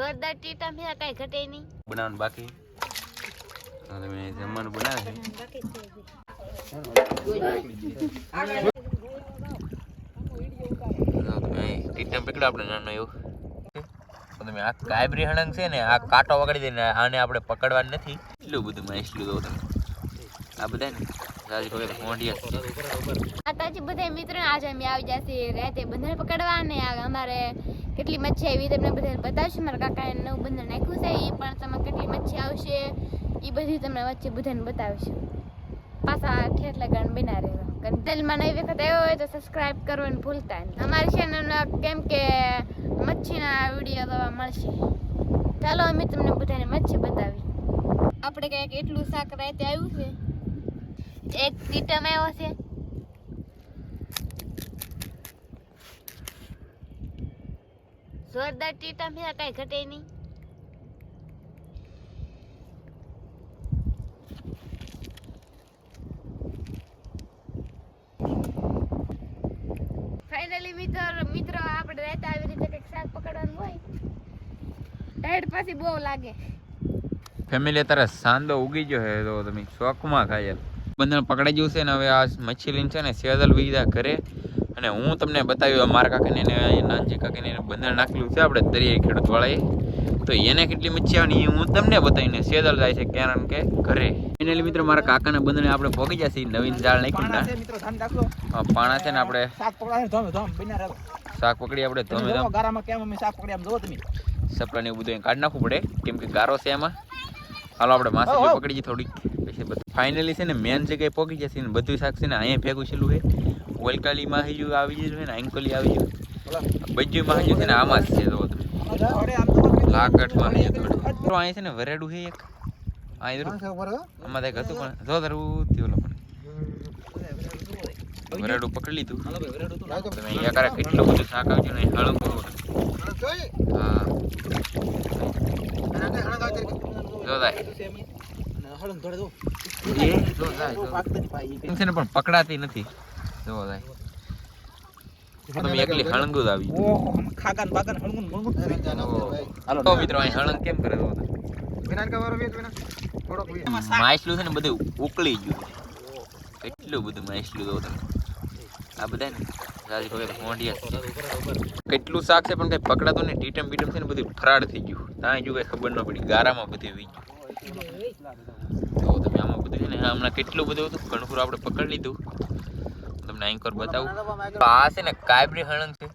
જોરદાર ટીટા મેં કઈ ઘટે નહીં. બનાવવાનું બાકી? અને તમે જમવાનું બનાવે છે ટીટમ પકડો આપણે નાનો એવું. તમે આ કાયબરી હણંગ છે ને આ કાંટો વગાડી દઈને આને આપણે પકડવાનું નથી. એટલું બધું માહિતી દઉં તમે આ બધા ને માતાજી બધા મિત્રો આજે અમે આવી જશે રાતે બંધન પકડવા ને અમારે કેટલી મચ્છી આવી તમને બધાને બતાવશે? મારા કાકાએ નવું બંધન નાખ્યું છે એ પણ તમે કેટલી મચ્છી આવશે એ બધી તમને વચ્ચે બધાને બતાવશે. પાછા ઠેઠ લગાડ બના રહેવા કંટેલમાં નવી વખત આવ્યો હોય તો સબસ્ક્રાઇબ ને ભૂલતા નહીં. અમારી ચેનલ કેમ કે મચ્છીના વીડિયો જોવા મળશે. ચાલો અમે તમને બધાને મચ્છી બતાવી. આપણે કંઈક એટલું શાક રાતે આવ્યું છે. એક ટીટમ આવ્યો છે. જોરદાર ટીટા મેં કઈ ઘટે નહીં. ફાઇનલી મિત્ર મિત્રો, આપણે રહેતા આવી રીતે કંઈક શાક પકડવાનું હોય. ટાઈટ પાછી બહુ લાગે. ફેમિલી અત્યારે સાંદો ઉગી ગયો છે, તો તમે શોખમાં ખાય બંધન પકડાઈ ગયું છે ને, હવે આ મચ્છી લઈને છે ને સેદલ વીજા ઘરે અને હું તમને બતાવ્યું મારા કાકાને નાનજી કાકાને બંધન નાખેલું છે આપણે દરિયાઈ ખેડૂતવાળાએ તો એને કેટલી મચ્છી આવે એ હું તમને બતાવીને સેદલ જાય છે કારણ કે ઘરે. એને મિત્રો મારા કાકાના બંધને આપણે ભોગી જશે નવીન જાળ નાખ્યું પાણા છે પાણા ને આપણે શાક ધોમ ધોમ પકડી આપણે ધોમે જોવો ગારામાં કેમ અમે શાક પકડ્યા આમ જોવો તમે. સપડા ને એવું બધું કાઢી નાખવું પડે કેમ કે ગારો છે એમાં. હાલો આપણે માસી પકડી જઈએ થોડીક. પછી ફાઇનલી છે ને મેન જગ્યાએ પહોંચી જશે ને બધું શાક છે ને અહીંયા ભેગું છેલ્લું છે. ઓલકાલી માહિજુ આવી ગયું છે ને આંકોલી આવી ગયું. બજ્યું માહિજુ છે ને આમાં જ છે જો તમે લાકડ માહિજુ તો છે ને વરેડું છે એક. આ ઇધર છે ઉપર હો. આમાં કંઈક હતું પણ. જો તારું થયું પણ. વરેડું પકડી લીધું. તમે અહીંયા કેટલું બધું શાક આવ્યું ને હળું હા. જો થાય અને હળંગ ધોળે દો. એ જો થાય બહુ જો. પાકતા જ ભાઈ. એમ છે પણ પકડાતી નથી. જોવો તમે એકલી હળંગુ જ આવી ખાકાન બાકાન હળંગું ને બળંગું જ કરી. હાલો, તો મિત્રો અહીં હળંગ કેમ કરે જોવો તમે. એમાં શાક માછલું છે ને બધું ઉકળી ગયું કેટલું બધું માછલું દો તમે. આ બધા ને રાજી પકડે મોઢિયા કેટલું શાક છે પણ કઈ પકડાતું ને ટીટમ બીટમ છે ને બધું ફરાડ થઈ ગયું. ત્યાં જો કઈ ખબર ન પડી. ગારામાં બધું વી ગયું તો તમે આમાં બધું છે ને હા, હમણાં કેટલું બધું હતું? ઘણખુર આપણે પકડી લીધું. તમને અહીં કર બતાવું. આ છે ને કાયબરી હળંગ છે.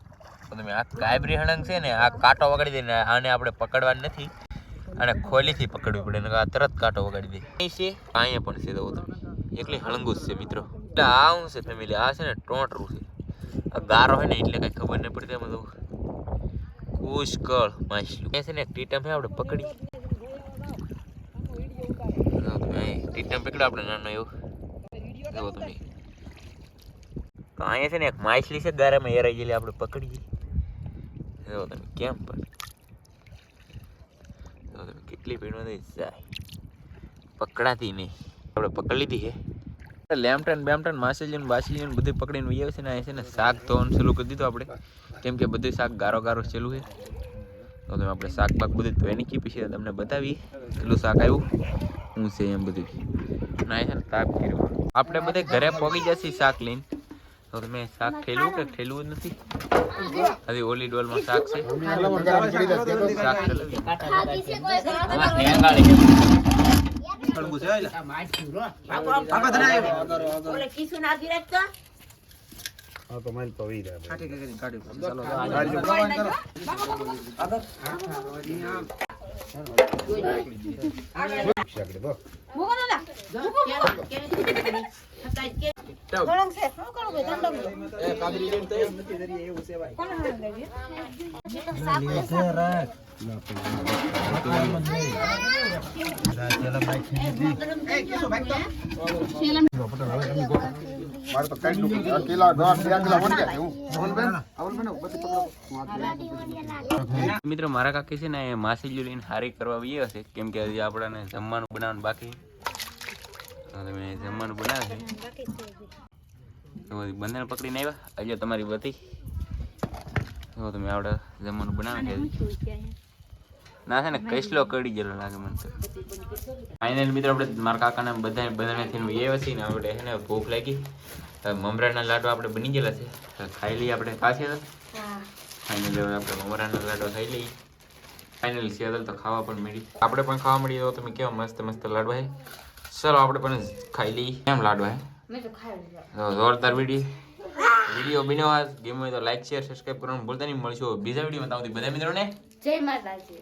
તો તમે આ કાયબરી હળંગ છે ને આ કાંટો વગાડી દે આને આપણે પકડવાનું નથી. અને ખોલીથી પકડવી પડે આ તરત કાંટો વગાડી દે. અહીં છે અહીંયા પણ છે તો તમે એકલી હળંગુ જ છે મિત્રો. એટલે આ હું છે ફેમિલી આ છે ને ટોટરું છે. આ ગારો હોય ને એટલે કાંઈ ખબર નહીં પડતી એમાં તો પુષ્કળ માછલું. એ છે ને ટીટમ છે આપણે પકડી. ટીટમ પકડ્યો આપણે નાનો એવું. જુઓ તમે તો અહીંયા છે ને એક માછલી છે, ગારામાં એરાઈ ગયેલી, આપણે પકડીએ જો તમે કેમ પણ જો તમે કેટલી ભીડમાં જાય. પકડાતી નહીં. આપણે પકડી લીધી છે. લેમટન બેમટન માછલીને બાછલીને બધું પકડીને વહી આવે છે ને, અહીંયા છે ને શાક ધોવાનું ચાલુ કરી દીધું આપણે. કેમ કે બધું શાક ગારો ગારો ચાલુ છે. તો તમે આપણે શાક પાક બધું ધોઈ નીકળી પછી તમને બતાવી કેટલું શાક આવ્યું, શું છે એમ બધું ના છે ને તાપ કર્યું. આપણે બધે ઘરે પહોંચી જશે શાક લઈને. તો તમે શાક ખેલું કે ખેલું જ નથી હજી ઓલી ડોલમાં શાક છે શાક ઠેલવી મારે બે મિત્રો, મારા કાકી છે ને માસી લઈને હારી કરવા આવીએ હશે કેમ કે હજી આપણાને જમવાનું બનાવવાનું બાકી તમે જમવાનું બનાવે છે પકડીને આવ્યા. હજી તમારી બધી. તો તમે આવડે જમવાનું બનાવે છે ના છે ને કૈસલો કડી ગયેલો લાગે મને તો. ફાઇનલ મિત્રો આપણે મારા કાકાને બધા બધાને એ વસી ને આપણે છે ને ભૂખ લાગી. મમરાના લાડવા આપણે બની ગયેલા છે. ખાઈ લઈએ આપણે પાછી ફાઇનલ આપણે મમરાના લાડવા ખાઈ લઈએ. ફાઇનલ સેદલ તો ખાવા પણ મળી. આપણે પણ ખાવા મળીએ તો તમે કેવા મસ્ત મસ્ત લાડવા હે ચલો આપણે પણ ખાઈ લઈએ. કેમ લાડવા હે? જોરદાર વીડિયો વીડિયો બન્યો ગેમ હોય તો લાઈક શેર સબસ્ક્રાઈબ કરવાનું ભૂલતા નહીં. મળશું બીજા વિડીયોમાં ત્યાં બધા મિત્રોને જય માતાજી.